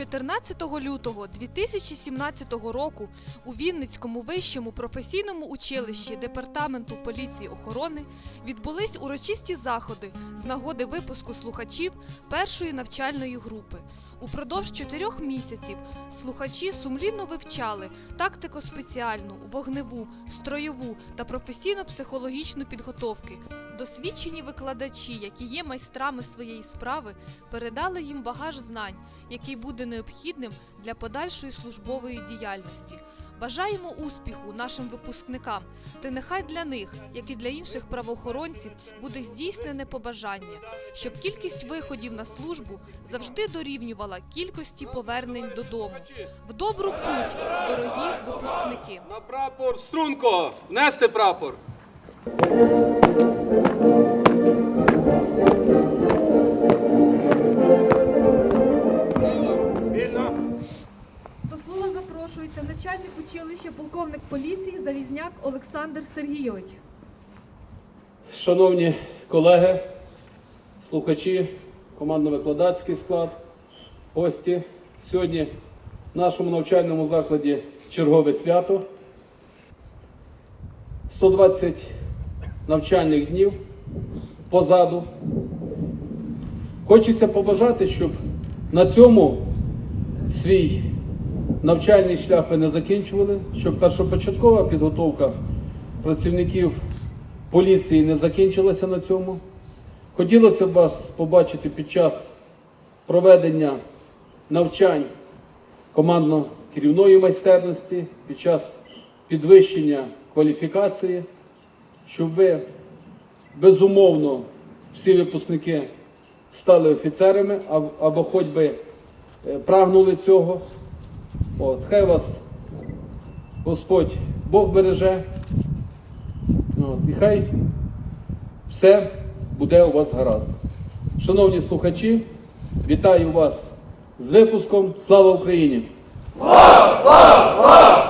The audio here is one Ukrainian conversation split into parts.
14 лютого 2017 року у Вінницькому вищому професійному училищі департаменту поліції охорони відбулись урочисті заходи з нагоди випуску слухачів першої навчальної групи. Упродовж чотирьох місяців слухачі сумлінно вивчали тактико-спеціальну, вогневу, строєву та професійно-психологічну підготовки. Досвідчені викладачі, які є майстрами своєї справи, передали їм багаж знань, який буде необхідним для подальшої службової діяльності. Бажаємо успіху нашим випускникам, та нехай для них, як і для інших правоохоронців, буде здійснене побажання, щоб кількість виходів на службу завжди дорівнювала кількості повернень додому. В добру путь, дорогі випускники! На прапор струнко! Внести прапор! Запрошується начальник училища полковник поліції Залізняк Олександр Сергійович. Шановні колеги, слухачі, командно-викладацький склад, гості. Сьогодні в нашому навчальному закладі чергове свято. 120 навчальних днів позаду. Хочеться побажати, щоб на цьому свій навчальний шлях ви не закінчували, щоб першопочаткова підготовка працівників поліції не закінчилася на цьому. Хотілося б вас побачити під час проведення навчань командно-керівної майстерності, під час підвищення кваліфікації, щоб ви безумовно всі випускники стали офіцерами або хоч би е, прагнули цього. От, хай вас Господь Бог береже. От, і хай все буде у вас гаразд. Шановні слухачі, вітаю вас з випуском. Слава Україні! Ще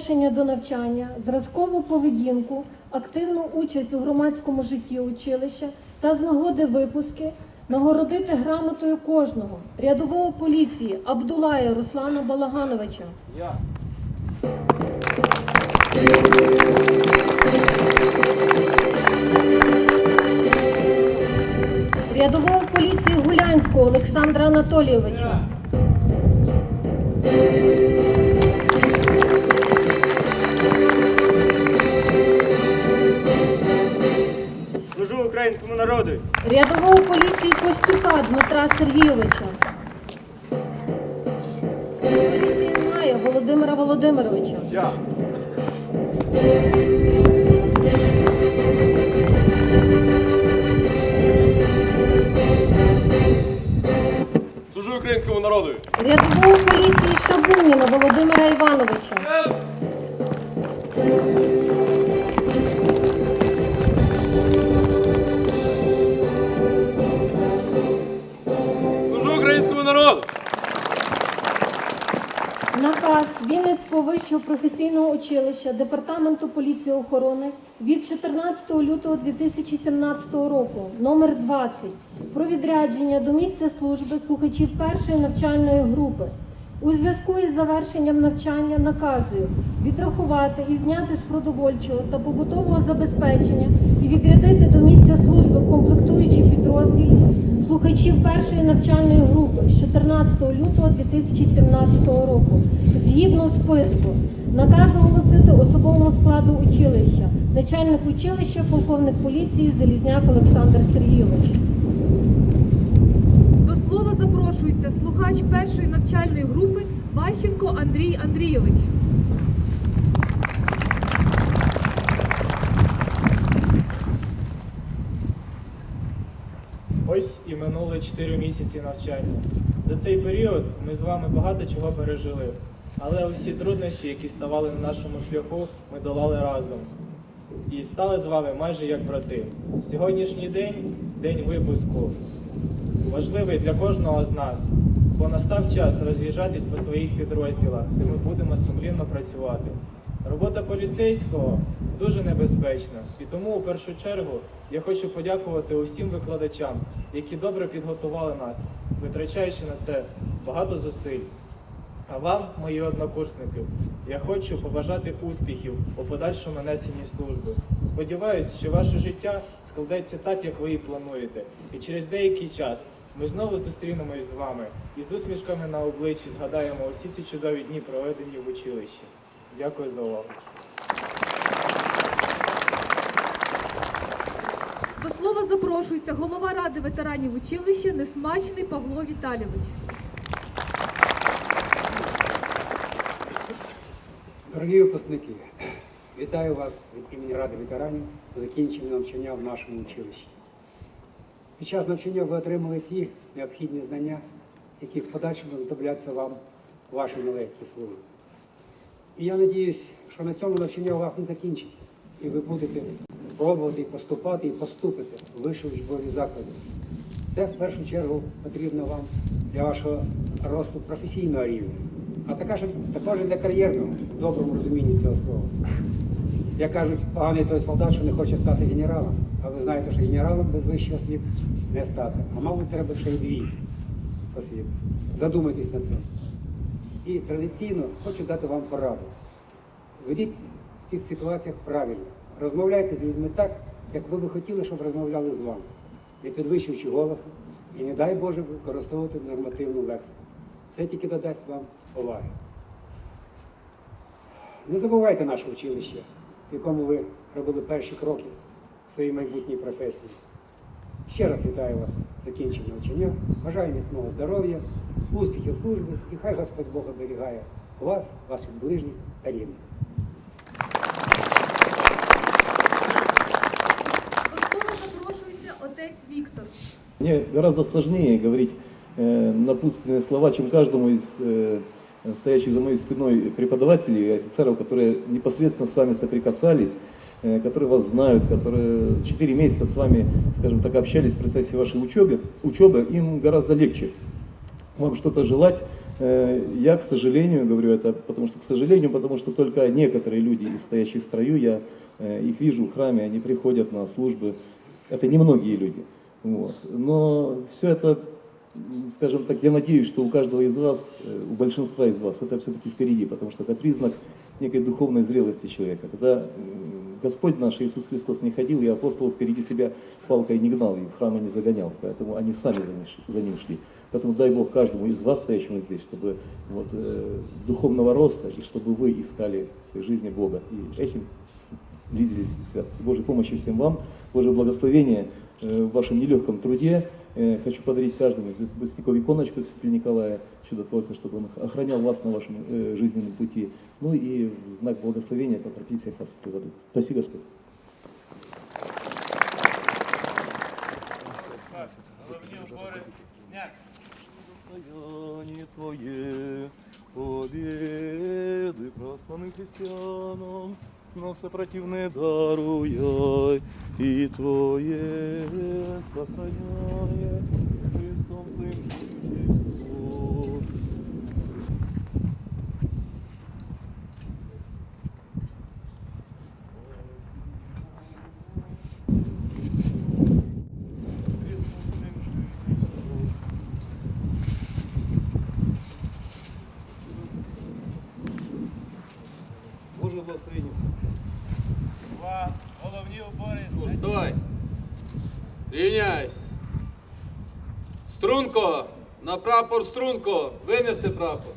відношення до навчання, зразкову поведінку, активну участь у громадському житті училища та з нагоди випуски нагородити грамотою кожного рядового поліції Абдулая Руслана Балагановича. Рядового поліції Гулянського Олександра Анатолійовича. українському народу! Рядову поліції Шабуніна Володимира Івановича. Українського вищого професійного училища Департаменту поліції охорони від 14 лютого 2017 року номер 20 про відрядження до місця служби слухачів першої навчальної групи. У зв'язку із завершенням навчання наказую відрахувати і зняти з продовольчого та побутового забезпечення і відрядити до місця служби комплектуючі підрозділі слухачів першої навчальної групи з 14 лютого 2017 року згідно списку. Наказ оголосити особовому складу училища, начальник училища, полковник поліції Залізняк Олександр Сергійович. До слова запрошується слухач першої навчальної групи Ващенко Андрій Андрійович. І минули 4 місяці навчання. За цей період ми з вами багато чого пережили. Але усі труднощі, які ставали на нашому шляху, ми долали разом. І стали з вами майже як брати. Сьогоднішній день день випуску. Важливий для кожного з нас, бо настав час роз'їжджатись по своїх підрозділах, де ми будемо сумлінно працювати. Робота поліцейського дуже небезпечна, і тому у першу чергу я хочу подякувати усім викладачам, які добре підготували нас, витрачаючи на це багато зусиль. А вам, мої однокурсники, я хочу побажати успіхів у подальшому несенні служби. Сподіваюсь, що ваше життя складеться так, як ви і плануєте. І через деякий час ми знову зустрінемось з вами і з усмішками на обличчі згадаємо усі ці чудові дні, проведені в училищі. Дякую за увагу. До слова запрошується голова ради ветеранів училища Несмачний Павло Віталійович. Дорогі випускники, вітаю вас від імені Ради ветеранів по закінченню навчання в нашому училищі. Під час навчання ви отримали ті необхідні знання, які в подальшому знадобляться вам у вашій нелегкій службі. І я надіюсь, що на цьому навчання у вас не закінчиться, і ви будете пробувати поступати, і поступити в вищі учбові заклади. Це в першу чергу потрібно вам для вашого росту професійного рівня, а також, також для кар'єрного, в доброму розумінні цього слова. Як кажуть, поганий той солдат, що не хоче стати генералом, а ви знаєте, що генералом без вищої освіти не стати. А мабуть, треба ще й дві освіти. Задумайтесь над цим. І традиційно хочу дати вам пораду. Ведіть в цих ситуаціях правильно. Розмовляйте з людьми так, як ви би хотіли, щоб розмовляли з вами, не підвищуючи голосу і, не дай Боже, використовувати нормативну лексику. Це тільки додасть вам поваги. Не забувайте наше училище, в якому ви робили перші кроки в своїй майбутній професії. Ще раз вітаю вас з закінченням навчання. Бажаю міцного здоров'я, успіхів служби і хай Господь Бог оберігає вас, ваших ближніх та рідних. До слова запрошується отець Віктор. Мне гораздо сложнее говорить э, напутственные слова, чем каждому из э, стоящих за моей спиной преподавателей и офицеров, которые непосредственно с вами соприкасались, э, Которые вас знают, которые 4 месяца с вами, скажем так, общались в процессе вашей учебы, учебы им гораздо легче вам что-то желать. Э, Я, к сожалению, говорю это, потому что, к сожалению, потому что только некоторые люди, из стоящих в строю, я э, их вижу в храме, они приходят на службы. Это немногие люди. Вот. Но все это, скажем так, я надеюсь, что у каждого из вас, э, у большинства из вас, это все-таки впереди, потому что это признак некой духовной зрелости человека. Когда Господь наш Иисус Христос не ходил, и апостолов впереди себя палкой не гнал, и в храмы не загонял, поэтому они сами за ним шли-. Поэтому дай Бог каждому из вас, стоящему здесь, чтобы вот, э, духовного роста, и чтобы вы искали в своей жизни Бога. И этим близились к святости. Божьей помощи всем вам, Божье благословение в вашем нелегком труде. Э, Хочу подарить каждому из выпускников иконочку Святителя Николая, чудотворца, чтобы он охранял вас на вашем э, жизненном пути. Ну и в знак благословения покропить всех вас святой водой. Спаси Господь. Стояние Твое, победы просланным христианам, но сопротивные даруя, и Твое сохраняет Христом Твоим Рівняйся. Струнко! На прапор струнко! Винести прапор.